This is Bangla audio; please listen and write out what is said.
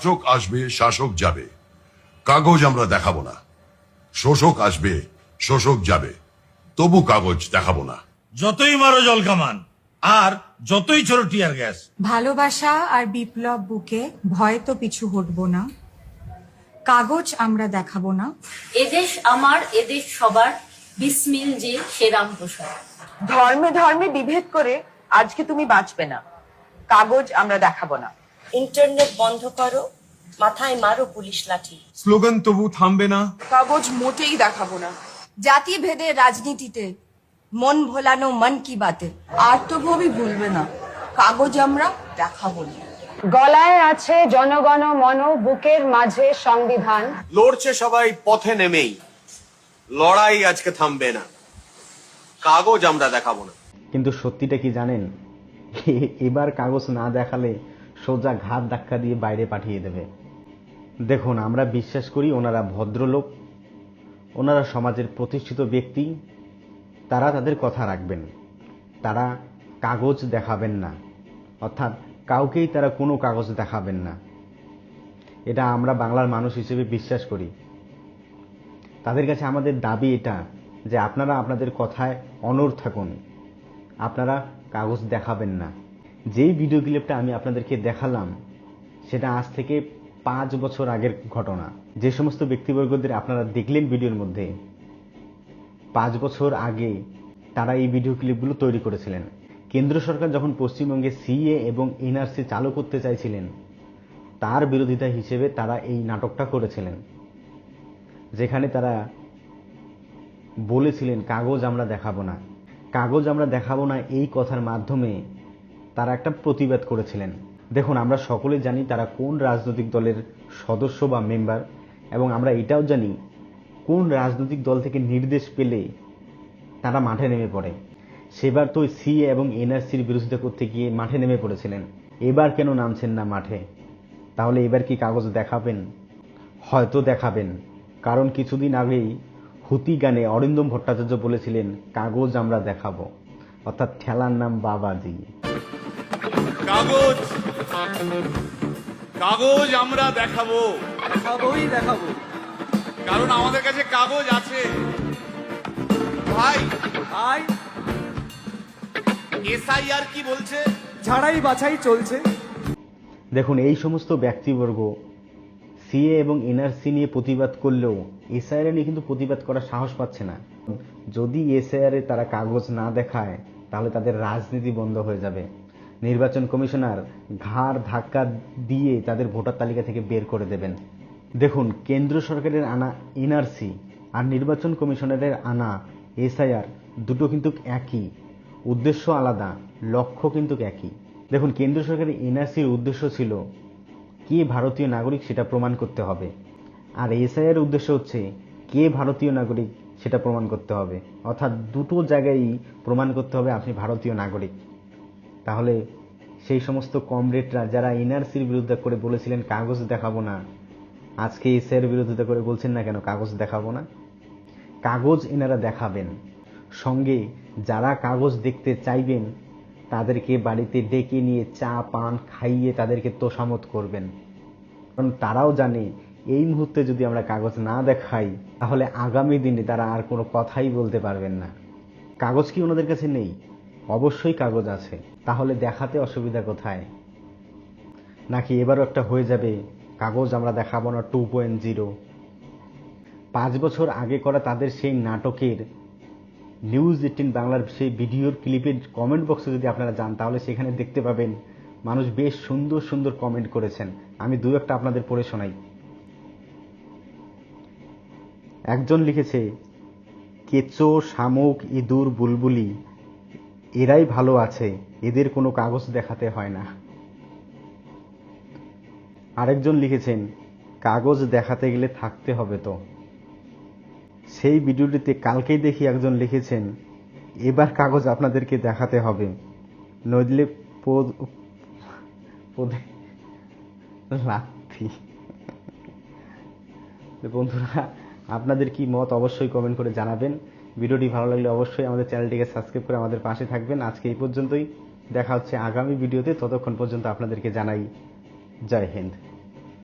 শাসক আসবে শাসক যাবে। কাগজ আমরা দেখাবো না। শোষক আসবে শোষক যাবে। তবু কাগজ দেখাবো না। যতই মারো জল কামান আর যতই ছোট টিয়ার গ্যাস। ভালোবাসা আর বিপ্লব বুকে ভয় তো পিছু হটবো না। কাগজ আমরা দেখাবো না। এদেশ আমার এদেশ সবার বিসমিল যে সে রামপ্রসাদ। ধর্মে ধর্মে বিভেদ করে আজকে তুমি বাঁচবে না। কাগজ আমরা দেখাবো না। ইন্টারনেট বন্ধ করো মাথায় মারো পুলিশ লাঠি। স্লোগান তবু থামবে না। কাগজ মোটেই দেখাবো না। জাতি ভেদে রাজনীতিতে মন ভোলানো মন কি বাতে। আত্মভবি ভুলবে না। কাগজ আমরা দেখাবো না। গলায় আছে জনগণ মন বুকের মাঝে সংবিধান। লড়ছে সবাই পথে নেমেই। লড়াই আজকে থামবে না। কাগজ আমরা দেখাবো না। কিন্তু সত্যিটা কি জানেন? এবার কাগজ না দেখালে সোজা ঘাত ধাক্কা দিয়ে বাইরে পাঠিয়ে দেবে। দেখুন, আমরা বিশ্বাস করি ওনারা ভদ্রলোক। ওনারা সমাজের প্রতিষ্ঠিত ব্যক্তি। তারা তাদের কথা রাখবেন। তারা কাগজ দেখাবেন না। অর্থাৎ কাউকেই তারা কোনো কাগজ দেখাবেন না। এটা আমরা বাংলার মানুষ হিসেবে বিশ্বাস করি। তাদের কাছে আমাদের দাবি এটা যে আপনারা আপনাদের কথায় অনড় থাকুন। আপনারা কাগজ দেখাবেন না। যেই ভিডিও ক্লিপটা আমি আপনাদেরকে দেখালাম, সেটা আজ থেকে পাঁচ বছর আগের ঘটনা। যে সমস্ত ব্যক্তিবর্গদের আপনারা দেখলেন ভিডিওর মধ্যে, পাঁচ বছর আগে তারা এই ভিডিও ক্লিপগুলো তৈরি করেছিলেন। কেন্দ্র সরকার যখন পশ্চিমবঙ্গে সিএ এবং এনআরসি চালু করতে চাইছিলেন, তার বিরোধিতা হিসেবে তারা এই নাটকটা করেছিলেন। যেখানে তারা বলেছিলেন, কাগজ আমরা দেখাবো না। কাগজ আমরা দেখাবো না এই কথার মাধ্যমে তারা একটা প্রতিবাদ করেছিলেন। দেখুন, আমরা সকলে জানি তারা কোন রাজনৈতিক দলের সদস্য বা মেম্বার, এবং আমরা এটাও জানি কোন রাজনৈতিক দল থেকে নির্দেশ পেলে তারা মাঠে নেমে পড়ে। সেবার তো সি এবং এনআরসির বিরোধিতা করতে গিয়ে মাঠে নেমে পড়েছিলেন। এবার কেন নামছেন না মাঠে? তাহলে এবার কি কাগজ দেখাবেন? হয়তো দেখাবেন। কারণ কিছুদিন আগেই হুতি গানে অরিন্দম ভট্টাচার্য বলেছিলেন, কাগজ আমরা দেখাবো। অর্থাৎ ঠেলার নাম বাবাজি। কাগজ। কাগজ আমরা দেখাবো। দেখাবোই দেখাবো। কারণ আমাদের কাছে কাগজ আছে। ভাই আই এসআইআর কি বলছে? ঝাড়াই বাছাই চলছে। দেখুন এই সমস্ত ব্যক্তিবর্গ সিএ এবং এনআরসি নিয়ে প্রতিবাদ করলেও এসআইআর নিয়ে কিন্তু প্রতিবাদ করার সাহস পাচ্ছে না। যদি এসআইআর তারা কাগজ না দেখায় তাহলে তাদের রাজনীতি বন্ধ হয়ে যাবে। নির্বাচন কমিশনার ঘাড় ধাক্কা দিয়ে তাদের ভোটার তালিকা থেকে বের করে দেবেন। দেখুন, কেন্দ্র সরকারের আনা এনআরসি আর নির্বাচন কমিশনারের আনা এসআইআর দুটো কিন্তু একই। উদ্দেশ্য আলাদা, লক্ষ্য কিন্তু একই। দেখুন, কেন্দ্র সরকারের এনআরসির উদ্দেশ্য ছিল কে ভারতীয় নাগরিক সেটা প্রমাণ করতে হবে। আর এসআইআর উদ্দেশ্য হচ্ছে কে ভারতীয় নাগরিক সেটা প্রমাণ করতে হবে। অর্থাৎ দুটো জায়গায় প্রমাণ করতে হবে আপনি ভারতীয় নাগরিক। তাহলে সেই সমস্ত কমরেডরা যারা এনআরসির বিরুদ্ধে করে বলেছিলেন, কাগজ দেখাবো না। আজকে এসআইয়ের বিরোধিতা করে বলছেন না কেন, কাগজ দেখাবো না? কাগজ এনারা দেখাবেন। সঙ্গে যারা কাগজ দেখতে চাইবেন, তাদেরকে বাড়িতে ডেকে নিয়ে চা, পান খাইয়ে তাদেরকে তোষামত করবেন। কারণ তারাও জানে, এই মুহূর্তে যদি আমরা কাগজ না দেখাই, তাহলে আগামী দিনে তারা আর কোনো কথাই বলতে পারবেন না। কাগজ কি ওনাদের কাছে নেই? অবশ্যই কাগজ আছে। তাহলে দেখাতে অসুবিধা কোথায়? নাকি এবারও একটা হয়ে যাবে, কাগজ আমরা দেখাবো না টু পয়েন্ট জিরো। পাঁচ বছর আগে করা তাদের সেই নাটকের নিউজ এইটিন বাংলার সেই ভিডিওর ক্লিপের কমেন্ট বক্সে যদি আপনারা যান, তাহলে সেখানে দেখতে পাবেন মানুষ বেশ সুন্দর সুন্দর কমেন্ট করেছেন। আমি দু একটা আপনাদের পড়ে শোনাই। একজন লিখেছে, কেঁচো, শামুক, ইঁদুর, বুলবুলি এরাই ভালো আছে, এদের কোনো কাগজ দেখাতে হয় না। আরেকজন লিখেছেন, কাগজ দেখাতে গেলে থাকতে হবে তো। সেই ভিডিওটিতে কালকেই দেখি একজন লিখেছেন, এবার কাগজ আপনাদেরকে দেখাতে হবে। নইলে পদ- বন্ধুরা, আপনাদের কি মত অবশ্যই কমেন্ট করে জানাবেন। ভিডিওটি ভালো লাগলে অবশ্যই আমাদের চ্যানেলটিকে সাবস্ক্রাইব করে আমাদের পাশে থাকবেন। আজকে এই পর্যন্তই। দেখা হচ্ছে আগামী ভিডিওতে। ততক্ষণ পর্যন্ত আপনাদেরকে জানাই জয় হিন্দ।